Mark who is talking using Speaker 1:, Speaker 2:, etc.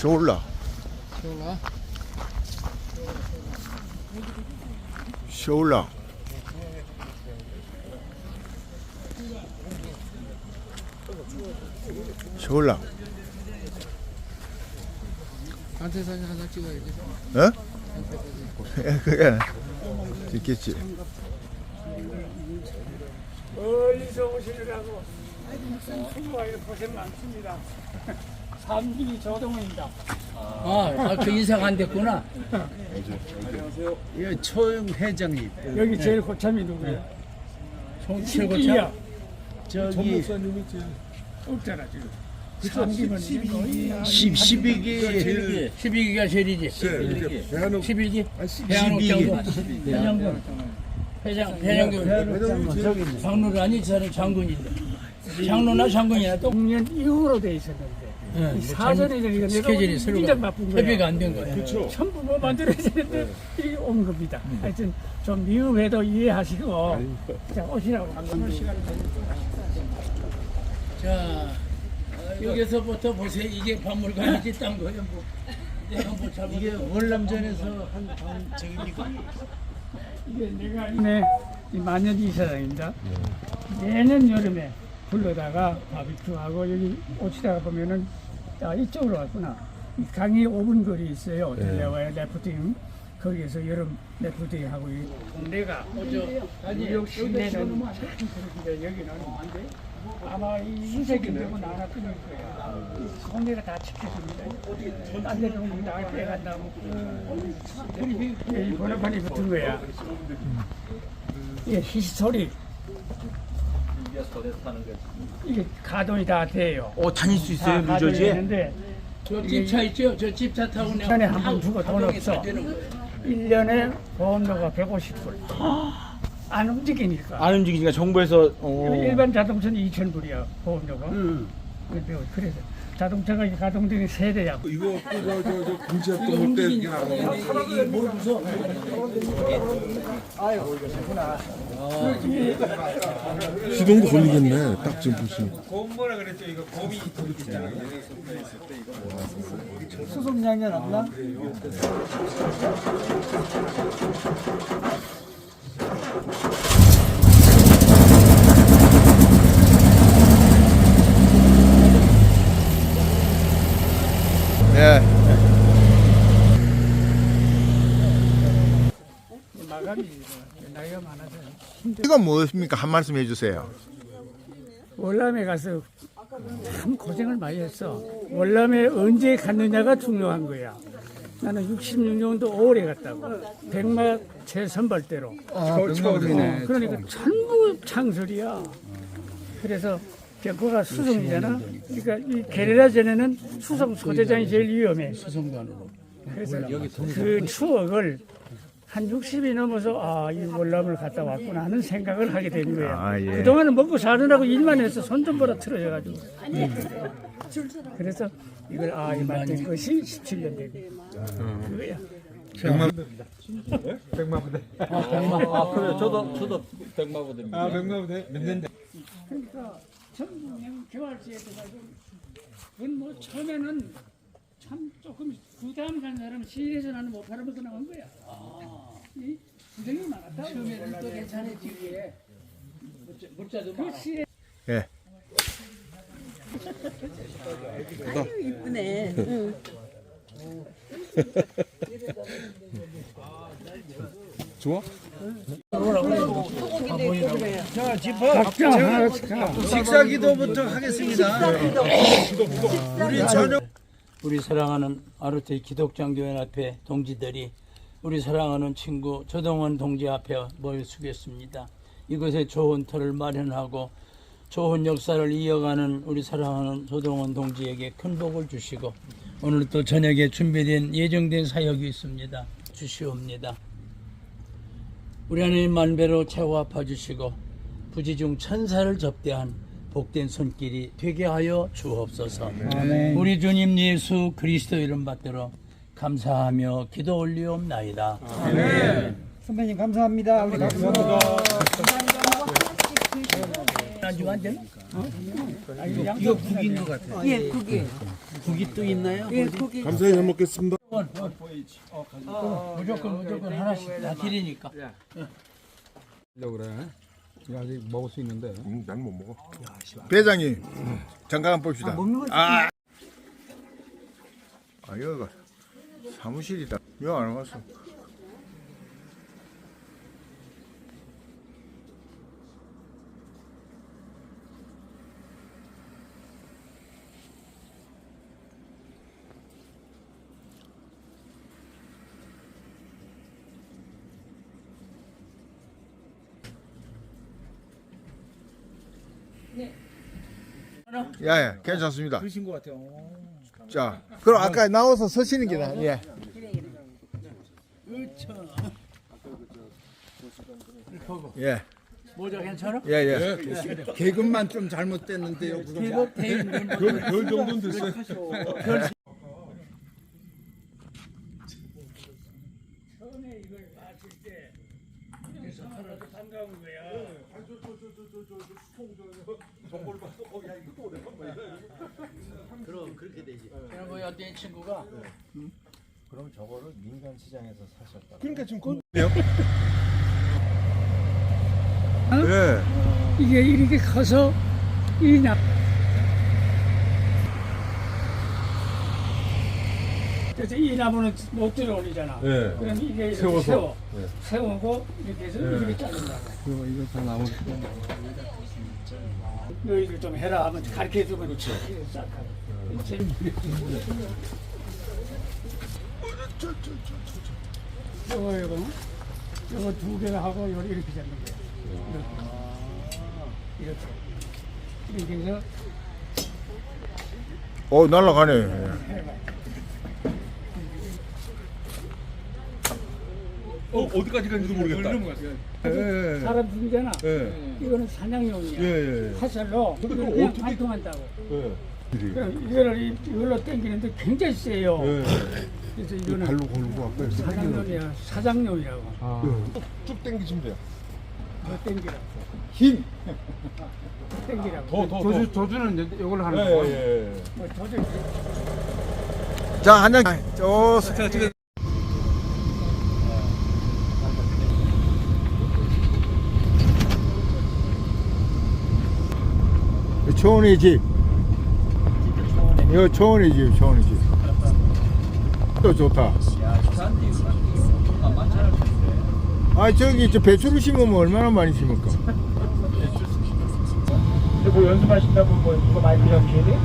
Speaker 1: 쇼올라.
Speaker 2: 쇼라?
Speaker 1: 쇼올라. 쇼올라.
Speaker 2: 단체 사진 하나 찍어야지.
Speaker 1: 어? 그게 있겠지.
Speaker 3: 멀리서 오시느라고 수고하여 고생 많습니다. 삼길이 조동호입니다.
Speaker 4: 아, 아, 그 인사가 안 됐구나.
Speaker 5: 예, 초영 회장님
Speaker 3: 여기 제일 고참이 누구야?
Speaker 4: 최고참.
Speaker 5: 저기
Speaker 3: 없잖아 지금. 삼기면
Speaker 5: 10, 12기
Speaker 4: 12기가 제일이지. 11기? 배한옥
Speaker 5: 12기
Speaker 4: 장군. 회장군. 회장, 회장군. 장로라니, 저 사람 장군인데. 장로나 장군이나 또
Speaker 3: 6년 이후로 돼 있었는데
Speaker 4: 예,
Speaker 3: 이 사전에 되니까 내가
Speaker 4: 스케줄이 서로가
Speaker 3: 인정 바쁜 거야.
Speaker 4: 협의가 안 된 거야.
Speaker 3: 전부 뭐 만들어야 되는데 이게 온 겁니다. 하여튼 좀 미흡해도 이해하시고 자 오시라고 한 시간
Speaker 4: 자, 여기서부터 보세요. 이게 박물관이지, 딴 거예요, 뭐. 내가 뭐 잘못.
Speaker 5: 이게 월남전에서 한방 저깁니까?
Speaker 3: 이게 내가 네, 이 만년 이사장입니다. 내년 여름에 불러다가 바비큐하고 여기 오시다가 보면은 아, 이쪽으로 왔구나. 이 강이 5분 거리 있어요. 델레와의 레프팅. 거기에서 여름 레프팅 하고 이 동네가 뉴욕 시내는 여기는 아마 이 수색이 되고 나나 끊을 거야. 이 동네가 다 지켜줍니다. 딴 데는 우리 다 빼간다고. 이 번호판이 붙은 거야. 이게 히스토리. 이게 가동이 다 돼요.
Speaker 5: 어, 다닐
Speaker 3: 수다
Speaker 5: 있어요,
Speaker 3: 가동이? 되는데
Speaker 4: 저 집차 있죠? 저 집차 타고 내가
Speaker 3: 전에 한번 주고 돈 없어.
Speaker 4: 살 때는
Speaker 3: 1년에 보험료가 150불. 안 움직이니까.
Speaker 5: 안 움직이니까 정부에서 어.
Speaker 3: 일반 자동차는 2,000불이야, 보험료가. 근데 그래서 자동차가 이제 가동되는 세대야.
Speaker 6: 이거 저저 공지 활동 때 이게 나와요. 시동도 걸리겠네. 딱 지금 보시면.
Speaker 3: 수송량이 없나?
Speaker 1: 예.
Speaker 3: 마감이 나이가 많아서.
Speaker 1: 이건 무엇입니까? 한 말씀 해주세요.
Speaker 3: 월남에 가서 참 고생을 많이 했어. 월남에 언제 갔느냐가 중요한 거야. 나는 66년도 5월에 갔다고. 백마 최선발대로.
Speaker 5: 처음이네.
Speaker 3: 어, 그러니까 전부 창설이야. 그래서 거가 수성이잖아. 그러니까 이 게레라 전에는 수성 소대장이 제일 위험해.
Speaker 4: 수송관으로.
Speaker 3: 그래서 그 추억을 한 60이 넘어서 아, 이 월남을 갔다 왔구나 하는 생각을 하게 된 거야.
Speaker 1: 아, 예.
Speaker 3: 그동안은 먹고 사느라고 일만 해서 손 좀 벌어 틀어져 가지고. 그래서 이걸 아, 이 만든 것이 17년 되고. 그거야.
Speaker 5: 아, 그래요. 저도 저도 백마 부대입니다.
Speaker 3: 그러니까 전국 개발지에 들어가서 그건 뭐 처음에는 참 조금 부담 간 사람 시에서 나는 못 팔아먹고 나온 거야. 이 부정이 많았다.
Speaker 4: 처음에는 또 괜찮았지. 물자도 많아.
Speaker 3: 그 시에
Speaker 1: 예.
Speaker 7: 이쁘네. 응.
Speaker 6: 좋아?
Speaker 3: 가.
Speaker 5: 식사 기도부터 하겠습니다. 우리 저녁
Speaker 4: 우리 사랑하는 아르테 기독장교연합회 동지들이 우리 사랑하는 친구 조동원 동지 앞에 모여 서겠습니다. 이곳에 좋은 터를 마련하고 좋은 역사를 이어가는 우리 사랑하는 조동원 동지에게 큰 복을 주시고 오늘 또 저녁에 준비된 예정된 사역이 있습니다. 주시옵니다. 우리 하나님 만배로 채워 주시고 부지 중 천사를 접대한 복된 손길이 되게 하여 주옵소서. 우리 주님 예수 그리스도 이름 받들어 감사하며 기도 올리옵나이다.
Speaker 3: 선배님 감사합니다. 우리 감사합니다.
Speaker 4: 안주 완전
Speaker 5: 이거 국인 것 같아요.
Speaker 7: 예, 그게.
Speaker 4: 국이 또 있나요?
Speaker 6: 감사히 잘 먹겠습니다.
Speaker 4: 무조건 무조건 하나씩 다 드리니까.
Speaker 2: 이려 그래. 이거 아직 먹을 수 있는데.
Speaker 6: 음, 난못 먹어.
Speaker 1: 배장님 잠깐 봅시다. 아, 아 여기가 사무실이다. 여기 안 왔어. 야야 괜찮습니다.
Speaker 2: 그러신 것 같아요.
Speaker 1: 자, 그럼 아까 나와서 서시는 게 나. 예. 예,
Speaker 4: 모자 괜찮아?
Speaker 1: 예, 예.
Speaker 2: 계급만 좀 잘못됐는데요. 그거
Speaker 4: 이거 대인
Speaker 6: 별, 별 정도는 됐어요.
Speaker 3: 처음에 이걸 봤을 때 그래서 하나도 반가운 거야.
Speaker 4: 그럼 뭐 어떤 친구가
Speaker 6: 그러니까 지금 그
Speaker 1: 예.
Speaker 3: 이게 이렇게 커서 이 나. 그래서 이 나무는 못 들어올리잖아.
Speaker 6: 예.
Speaker 3: 그럼 이게 이렇게
Speaker 6: 세워서.
Speaker 3: 세워.
Speaker 6: 예.
Speaker 3: 세우고 이렇게 해서 이렇게 자른다고.
Speaker 2: 이거 이거 다 나올
Speaker 3: 너희들 좀 해라 하면 가르쳐 주면. 그렇지. 요거 요거 요거 두 개를 하고 요리 이렇게 잡는 거야. 이렇게 이렇게 이렇게 해서
Speaker 1: 어 날라가네.
Speaker 3: 해봐.
Speaker 6: 어, 어디까지 간지도 모르겠다. 예, 예,
Speaker 3: 사람 죽이잖아.
Speaker 6: 예.
Speaker 3: 이거는 사냥용이야.
Speaker 6: 예, 예, 예.
Speaker 3: 화살로
Speaker 6: 근데
Speaker 3: 이걸
Speaker 6: 그걸
Speaker 3: 그냥
Speaker 6: 어떻게-
Speaker 3: 발동한다고.
Speaker 6: 예.
Speaker 3: 그럼 이거를 이- 이걸로 당기는데 굉장히 세요.
Speaker 6: 예.
Speaker 3: 그래서 이거는
Speaker 6: 발로 걸고 아까 이렇게
Speaker 3: 사장용이야. 사장용이라고.
Speaker 6: 쭉, 쭉 당기시면 돼요.
Speaker 3: 더 당기라고.
Speaker 6: 힘!
Speaker 3: 당기라고.
Speaker 6: 더, 더, 더.
Speaker 2: 조주 조주는 이걸로 하는
Speaker 6: 예,
Speaker 2: 거야.
Speaker 6: 예, 예.
Speaker 3: 뭐 도저히
Speaker 1: 자, 한 장. 저 초원의 집. 이거 초원의 집, 초원의 집. 또 좋다. 아 저기 저 배추를 심으면 얼마나 많이 심을까?
Speaker 3: 뭐 연습하신다고 뭐 이거 많이 필요하셔야 돼?